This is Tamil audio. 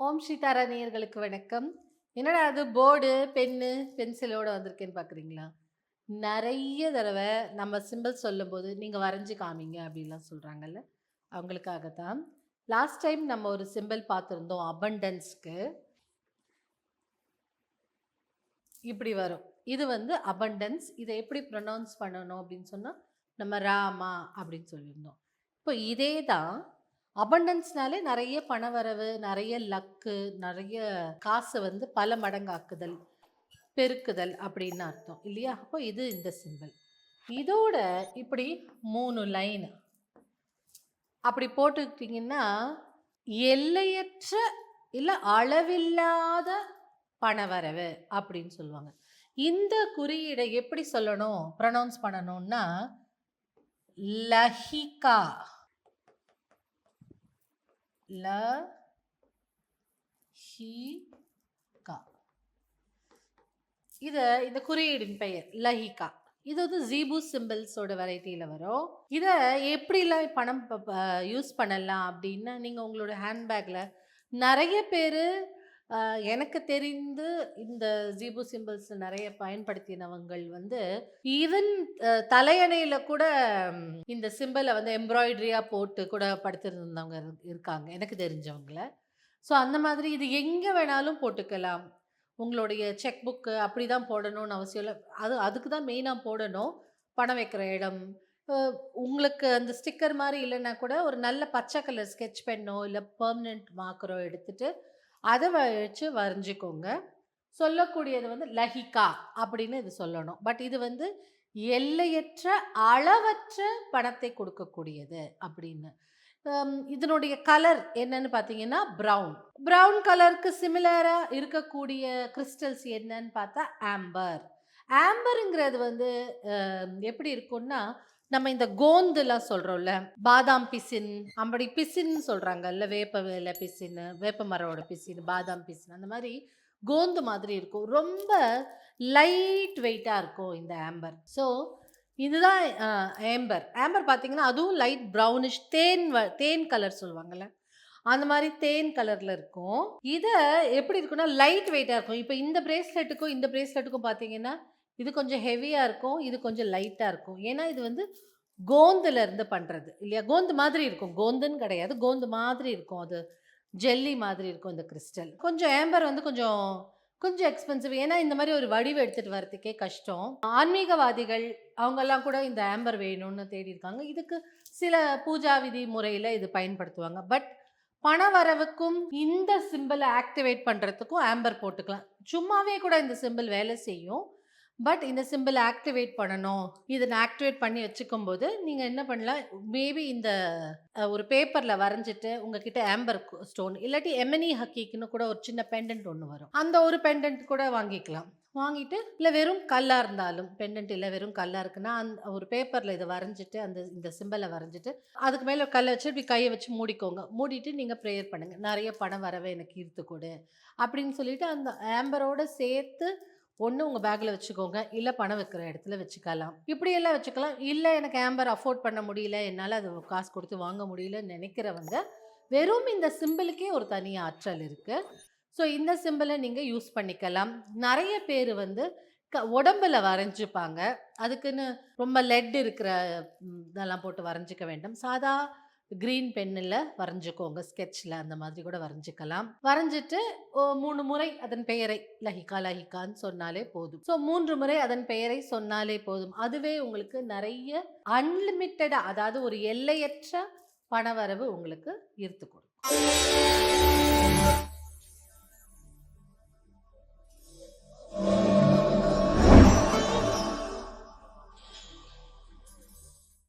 ஓம் சீதாரா நேயர்களுக்கு வணக்கம். என்னடா அது போர்டு பென்னு பென்சிலோட வந்திருக்கேன்னு பார்க்குறீங்களா நிறைய தடவை நம்ம சிம்பிள் சொல்லும்போது நீங்கள் வரைஞ்சி காமிங்க அப்படின்லாம் சொல்கிறாங்கல்ல அவங்களுக்காக தான் லாஸ்ட் டைம் நம்ம ஒரு சிம்பிள் பார்த்துருந்தோம் அபண்டன்ஸ்க்கு. இப்படி வரும். இது வந்து அபண்டன்ஸ். இதை எப்படி ப்ரொனவுன்ஸ் பண்ணணும் அப்படின்னு சொன்னால் நம்ம ராமா அப்படின்னு சொல்லியிருந்தோம். இப்போ இதே தான் அபண்டன்ஸ்னாலே நிறைய பணவரவு நிறைய லக்கு நிறைய காசை வந்து பல மடங்காக்குதல் பெருக்குதல் அப்படின்னு அர்த்தம். இல்லையா? அப்போ இது இந்த சிம்பிள் இதோட இப்படி மூணு லைன் அப்படி போட்டுக்கிட்டிங்கன்னா எல்லையற்ற இல்லை அளவில்லாத பணவரவு அப்படின்னு சொல்லுவாங்க. இந்த குறியீடை எப்படி சொல்லணும்? ப்ரொனவுன்ஸ் பண்ணணும்னா லஹிகா ல ஹி கா. இது இந்த குறியீடின் பெயர் லஹிகா இது வந்து ஜீபு சிம்பிள்ஸோட வெரைட்டியில் வரும். இதை எப்படிலாம் பணம் யூஸ் பண்ணலாம் அப்படின்னா நீங்கள் உங்களோட ஹேண்ட்பேக்கில் நிறைய பேர் எனக்கு தெரிந்து இந்த ஜீபு சிம்பிள்ஸ் நிறைய பயன்படுத்தினவங்கள் வந்து ஈவன் தலையணையில் கூட இந்த சிம்பிளை வந்து எம்ப்ராய்டரியாக போட்டு கூட படுத்திருந்தவங்க இருக்காங்க. எனக்கு தெரிஞ்சவங்கள. ஸோ அந்த மாதிரி இது எங்கே வேணாலும் போட்டுக்கலாம். உங்களுடைய செக் புக்கு அப்படி தான் போடணும்னு அவசியம் இல்லை. அது அதுக்கு தான் மெயினாக போடணும். பணம் வைக்கிற இடம். உங்களுக்கு அந்த ஸ்டிக்கர் மாதிரி இல்லைன்னா கூட ஒரு நல்ல பச்சை கலர் ஸ்கெட்ச் பென்னோ இல்லை பர்மனெண்ட் மார்க்கரோ எடுத்துகிட்டு அதை வச்சு வரைஞ்சிக்கோங்க. சொல்லக்கூடியது வந்து லஹிகா அப்படின்னு இது சொல்லணும். பட் இது வந்து எல்லையற்ற அளவற்ற பணத்தை கொடுக்கக்கூடியது அப்படின்னு. இதனுடைய கலர் என்னன்னு பார்த்தீங்கன்னா ப்ரௌன். ப்ரௌன் கலருக்கு சிமிலராக இருக்கக்கூடிய கிறிஸ்டல்ஸ் என்னன்னு பார்த்தா ஆம்பர் ஆம்பருங்கிறது வந்து எப்படி இருக்கும்னா நம்ம இந்த கோந்துலாம் சொல்கிறோம்ல பாதாம் பிசின் அப்படி பிசின்னு சொல்கிறாங்கல்ல வேப்ப வேலை பிசின்னு வேப்ப மரோட பிசின் பாதாம் பிசின் அந்த மாதிரி கோந்து மாதிரி இருக்கும். ரொம்ப லைட் வெயிட்டாக இருக்கும் இந்த ஆம்பர். ஸோ இதுதான் ஆம்பர். ஆம்பர் பார்த்தீங்கன்னா அதுவும் லைட் ப்ரௌனிஷ் தேன் வ- தேன் கலர் சொல்லுவாங்கல்ல அந்த மாதிரி தேன் கலரில் இருக்கும். இதை எப்படி இருக்குன்னா லைட் வெயிட்டாக இருக்கும். இப்போ இந்த பிரேஸ்லெட்டுக்கும் இந்த பிரேஸ்லெட்டுக்கும் பார்த்தீங்கன்னா இது கொஞ்சம் ஹெவியாக இருக்கும் இது கொஞ்சம் லைட்டாக இருக்கும். ஏன்னா இது வந்து கோந்துல இருந்து பண்ணுறது இல்லையா? கோந்து மாதிரி இருக்கும். கோந்துன்னு கிடையாது. கோந்து மாதிரி இருக்கும். அது ஜெல்லி மாதிரி இருக்கும் இந்த கிறிஸ்டல் கொஞ்சம் ஏம்பர் வந்து கொஞ்சம் கொஞ்சம் எக்ஸ்பென்சிவ் ஏன்னா இந்த மாதிரி ஒரு வடிவு எடுத்துகிட்டு வரதுக்கே கஷ்டம். ஆன்மீகவாதிகள் அவங்கெல்லாம் கூட இந்த ஆம்பர் வேணும்னு தேடி இருக்காங்க. இதுக்கு சில பூஜா விதி முறையில் இது பயன்படுத்துவாங்க. பட் பணவரவுக்கும் இந்த சிம்பிளை ஆக்டிவேட் பண்ணுறதுக்கும் ஆம்பர் போட்டுக்கலாம். சும்மாவே கூட இந்த சிம்பிள் வேலை செய்யும். பட் இந்த சிம்பிள் ஆக்டிவேட் பண்ணணும். இதை நான் ஆக்டிவேட் பண்ணி வச்சுக்கும் போது நீங்கள் என்ன பண்ணலாம்? மேபி இந்த அஹ், ஒரு பேப்பரில் வரைஞ்சிட்டு உங்ககிட்ட ஆம்பர் ஸ்டோன் இல்லாட்டி எமனி ஹக்கிக்குன்னு கூட ஒரு சின்ன பெண்டன்ட் ஒன்று வரும். அந்த ஒரு பெண்டன்ட் கூட வாங்கிக்கலாம். வாங்கிட்டு இல்லை வெறும் கல்லாக இருந்தாலும் பெண்டன்ட் இல்லை வெறும் கல்லாக இருக்குன்னா அந்த ஒரு பேப்பரில் இதை வரைஞ்சிட்டு அந்த இந்த சிம்பிளை வரைஞ்சிட்டு அதுக்கு மேலே கல்லை வச்சு இப்படி கையை வச்சு மூடிக்கோங்க. மூடிட்டு நீங்கள் ப்ரேயர் பண்ணுங்கள் நிறைய பணம் வரவே எனக்கு ஈர்த்து கொடு. அப்படின்னு சொல்லிட்டு அந்த ஆம்பரோட சேர்த்து ஒன்று உங்கள் பேக்கில் வச்சுக்கோங்க இல்லை பணம் வைக்கிற இடத்துல வச்சுக்கலாம். இப்படியெல்லாம் வச்சுக்கலாம். இல்லை எனக்கு ஆம்பர் அஃபோர்ட் பண்ண முடியல என்னால் அது காசு கொடுத்து வாங்க முடியலன்னு நினைக்கிறவங்க வெறும் இந்த சிம்பிளுக்கே ஒரு தனி ஆற்றல் இருக்குது ஸோ இந்த சிம்பிளை நீங்கள் யூஸ் பண்ணிக்கலாம். நிறைய பேர் வந்து க உடம்பில் வரைஞ்சிப்பாங்க. அதுக்குன்னு ரொம்ப லெட் இருக்கிற இதெல்லாம் போட்டு வரைஞ்சிக்க வேண்டும். சாதா க்ரீன் பென்னில் வரைஞ்சிக்கோங்க. ஸ்கெட்சில் அந்த மாதிரி கூட வரைஞ்சிக்கலாம். வரைஞ்சிட்டு ஓ, மூணு முறை அதன் பெயரை லஹிகா லஹிகான்னு சொன்னாலே போதும். ஸோ மூன்று முறை அதன் பெயரை சொன்னாலே போதும். அதுவே உங்களுக்கு நிறைய அன்லிமிட்டடாக அதாவது ஒரு எல்லையற்ற பணவரவு உங்களுக்கு ஈர்த்து கொடுக்கும்.